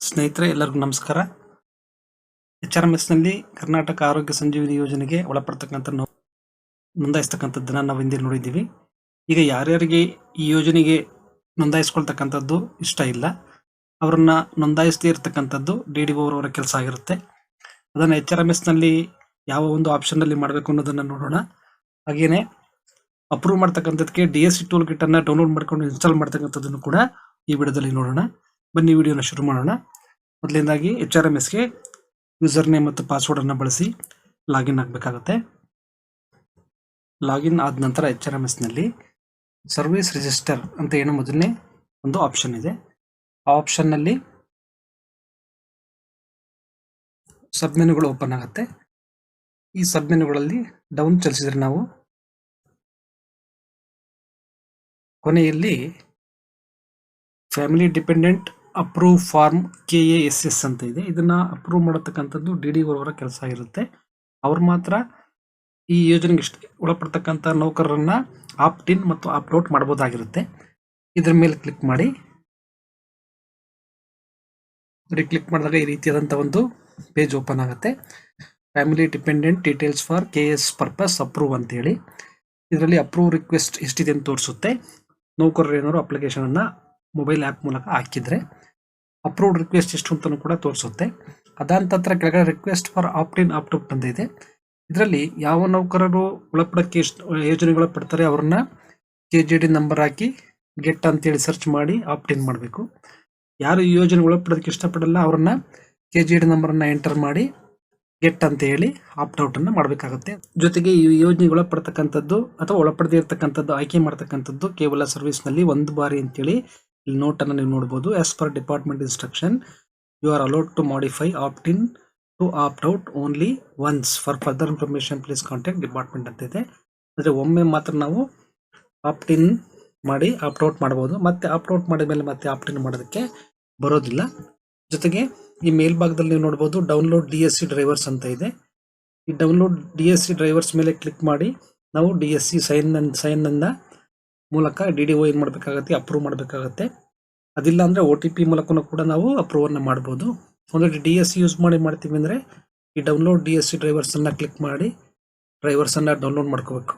ಸ್ನೇಹಿತರೆ, ಎಲ್ಲರಿಗೂ ನಮಸ್ಕಾರ. ಎಚ್ ಆರ್ ಎಂ ಎಸ್ನಲ್ಲಿ ಕರ್ನಾಟಕ ಆರೋಗ್ಯ ಸಂಜೀವಿನಿ ಯೋಜನೆಗೆ ಒಳಪಡ್ತಕ್ಕಂಥ ನೋ ನೋಂದಾಯಿಸ್ತಕ್ಕಂಥದ್ದನ್ನು ನಾವು ಹಿಂದೆ ನೋಡಿದ್ದೀವಿ. ಈಗ ಯಾರ್ಯಾರಿಗೆ ಈ ಯೋಜನೆಗೆ ನೋಂದಾಯಿಸ್ಕೊಳ್ತಕ್ಕಂಥದ್ದು ಇಷ್ಟ ಇಲ್ಲ, ಅವರನ್ನ ನೋಂದಾಯಿಸದೇ ಇರತಕ್ಕಂಥದ್ದು ಡಿ ಡಿ ಅವರವರ ಕೆಲಸ ಆಗಿರುತ್ತೆ. ಅದನ್ನು ಎಚ್ ಆರ್ ಎಂ ಎಸ್ನಲ್ಲಿ ಯಾವ ಒಂದು ಆಪ್ಷನ್ನಲ್ಲಿ ಮಾಡಬೇಕು ಅನ್ನೋದನ್ನು ನೋಡೋಣ. ಹಾಗೆಯೇ approve ಮಾಡ್ತಕ್ಕಂಥದ್ದಕ್ಕೆ D S C tool kit ಅನ್ನ ಡೌನ್ಲೋಡ್ ಮಾಡ್ಕೊಂಡು ಇನ್ಸ್ಟಾಲ್ ಮಾಡ್ತಕ್ಕಂಥದ್ದನ್ನು ಕೂಡ ಈ ವಿಡಿಯೋದಲ್ಲಿ ನೋಡೋಣ. ಬನ್ನಿ ವಿಡಿಯೋನ ಶುರು ಮಾಡೋಣ. ಮೊದಲನೇದಾಗಿ ಎಚ್ ಆರ್ ಎಂ ಎಸ್ಗೆ ಯೂಸರ್ ನೇಮ್ ಮತ್ತು ಪಾಸ್ವರ್ಡನ್ನು ಬಳಸಿ ಲಾಗಿನ್ ಆಗಬೇಕಾಗತ್ತೆ. ಲಾಗಿನ್ ಆದ ನಂತರ ಎಚ್ ಆರ್ ಎಂ ಎಸ್ನಲ್ಲಿ ಸರ್ವಿಸ್ ರಿಜಿಸ್ಟರ್ ಅಂತ ಏನು ಮೊದಲನೇ ಒಂದು ಆಪ್ಷನ್ ಇದೆ. ಆ ಆಪ್ಷನ್ನಲ್ಲಿ ಸಬ್ ಮೆನುಗಳು ಓಪನ್ ಆಗುತ್ತೆ. ಈ ಸಬ್ ಮೆನುಗಳಲ್ಲಿ ಡೌನ್ ಚಲಿಸಿದರೆ ನಾವು ಕೊನೆಯಲ್ಲಿ family dependent approve form K A S S ಅಂತ ಇದೆ. ಇದನ್ನ ಅಪ್ರೂವ್ ಮಾಡತಕ್ಕಂಥದ್ದು ಡಿ ಡಿ ಕೆಲಸ ಆಗಿರುತ್ತೆ ಅವ್ರು ಮಾತ್ರ ಈ ಯೋಜನೆಗೆ ಇಷ್ಟ ಒಳಪಡ್ತಕ್ಕಂಥ ನೌಕರರನ್ನ ಆಪ್ಟ್ ಇನ್ ಮತ್ತು ಅಪ್ಲೋಡ್ ಮಾಡ್ಬೋದಾಗಿರುತ್ತೆ. ಇದ್ರ ಮೇಲೆ ಕ್ಲಿಕ್ ಮಾಡಿ. ಕ್ಲಿಕ್ ಮಾಡಿದಾಗ ಈ ರೀತಿಯಾದಂಥ ಒಂದು ಪೇಜ್ ಓಪನ್ ಆಗುತ್ತೆ. Family dependent details for K S purpose approve ಅಂತೇಳಿ ಇದರಲ್ಲಿ ಅಪ್ರೂವ್ ರಿಕ್ವೆಸ್ಟ್ ಎಷ್ಟಿದೆ ಅಂತ ತೋರಿಸುತ್ತೆ. ನೌಕರರು ಏನಾದ್ರು ಅಪ್ಲಿಕೇಶನ್ ಅನ್ನ ಮೊಬೈಲ್ ಆ್ಯಪ್ ಮೂಲಕ ಹಾಕಿದರೆ ಅಪ್ರೂವ್ಡ್ ರಿಕ್ವೆಸ್ಟ್ ಎಷ್ಟು ಅಂತಲೂ ಕೂಡ ತೋರಿಸುತ್ತೆ. ಅದಾದ ನಂತರ ಕೆಳಗಡೆ ರಿಕ್ವೆಸ್ಟ್ ಫಾರ್ ಆಪ್ಟಿನ್ ಆಪ್ಟೌಟ್ ಬಂದಿದೆ. ಇದರಲ್ಲಿ ಯಾವ ನೌಕರರು ಒಳಪಡಕ್ಕೆ ಎಷ್ಟು ಯೋಜನೆಗಳು ಪಡ್ತಾರೆ ಅವ್ರನ್ನ ಕೆ ಜಿ ಡಿ ನಂಬರ್ ಹಾಕಿ ಗೆಟ್ ಅಂತೇಳಿ ಸರ್ಚ್ ಮಾಡಿ ಆಪ್ಟಿನ್ ಮಾಡಬೇಕು. ಯಾರು ಈ ಯೋಜನೆ ಒಳಪಡೋದಕ್ಕೆ ಇಷ್ಟಪಡಲ್ಲ ಅವ್ರನ್ನ ಕೆ ಜಿ ಡಿ ನಂಬರನ್ನು ಎಂಟರ್ ಮಾಡಿ ಗೆಟ್ ಅಂತ ಹೇಳಿ ಆಪ್ಟ್ ಔಟ್ ಅನ್ನ ಮಾಡಬೇಕಾಗುತ್ತೆ. ಜೊತೆಗೆ ಈ ಯೋಜನೆಗೆ ಒಳಪಡ್ತಕ್ಕಂಥದ್ದು ಅಥವಾ ಒಳಪಡದೇ ಇರತಕ್ಕಂಥದ್ದು, ಆಯ್ಕೆ ಮಾಡ್ತಕ್ಕಂಥದ್ದು ಕೇವಲ ಸರ್ವಿಸ್ನಲ್ಲಿ ಒಂದು ಬಾರಿ ಅಂತೇಳಿ ಇಲ್ಲಿ ನೋಟ್ ಅನ್ನು ನೀವು ನೋಡಬಹುದು as per department instruction you are allowed to modify opt in to opt out only once for further information please contact department ಅಂತ ಇದೆ. ಅಂದ್ರೆ ಒಮ್ಮೆ ಮಾತ್ರ ನಾವು ಆಪ್ಟ್ ಇನ್ ಮಾಡಿ ಆಪ್ಟ್ ಔಟ್ ಮಾಡಬಹುದು. ಮತ್ತೆ ಆಪ್ಟ್ ಔಟ್ ಮಾಡಿದ ಮೇಲೆ ಮತ್ತೆ ಆಪ್ಟ್ ಇನ್ ಮಾಡೋದಕ್ಕೆ ಬರೋದಿಲ್ಲ. ಜೊತೆಗೆ ಈ ಮೇಲ್ಭಾಗದಲ್ಲಿ ನೀವು ನೋಡಬಹುದು download D S C drivers ಅಂತ ಇದೆ. ಈ download D S C drivers ಮೇಲೆ ಕ್ಲಿಕ್ ಮಾಡಿ, ನಾವು D S C sign sign ಮೂಲಕ ಡಿ ಡಿ ಒ ಏನು ಮಾಡಬೇಕಾಗತ್ತೆ ಅಪ್ರೂವ್ ಮಾಡಬೇಕಾಗತ್ತೆ. ಅದಿಲ್ಲ ಅಂದರೆ ಒ ಟಿ ಪಿ ಮೂಲಕನೂ ಕೂಡ ನಾವು ಅಪ್ರೂವನ್ನ ಮಾಡ್ಬೋದು. ಒಂದು ಡಿ ಎಸ್ ಯೂಸ್ ಮಾಡಿ ಮಾಡ್ತೀವಿ ಅಂದ್ರೆ ಈ download D S C drivers ಅನ್ನ ಕ್ಲಿಕ್ ಮಾಡಿ ಡ್ರೈವರ್ಸ್ ಅನ್ನ ಡೌನ್ಲೋಡ್ ಮಾಡ್ಕೋಬೇಕು.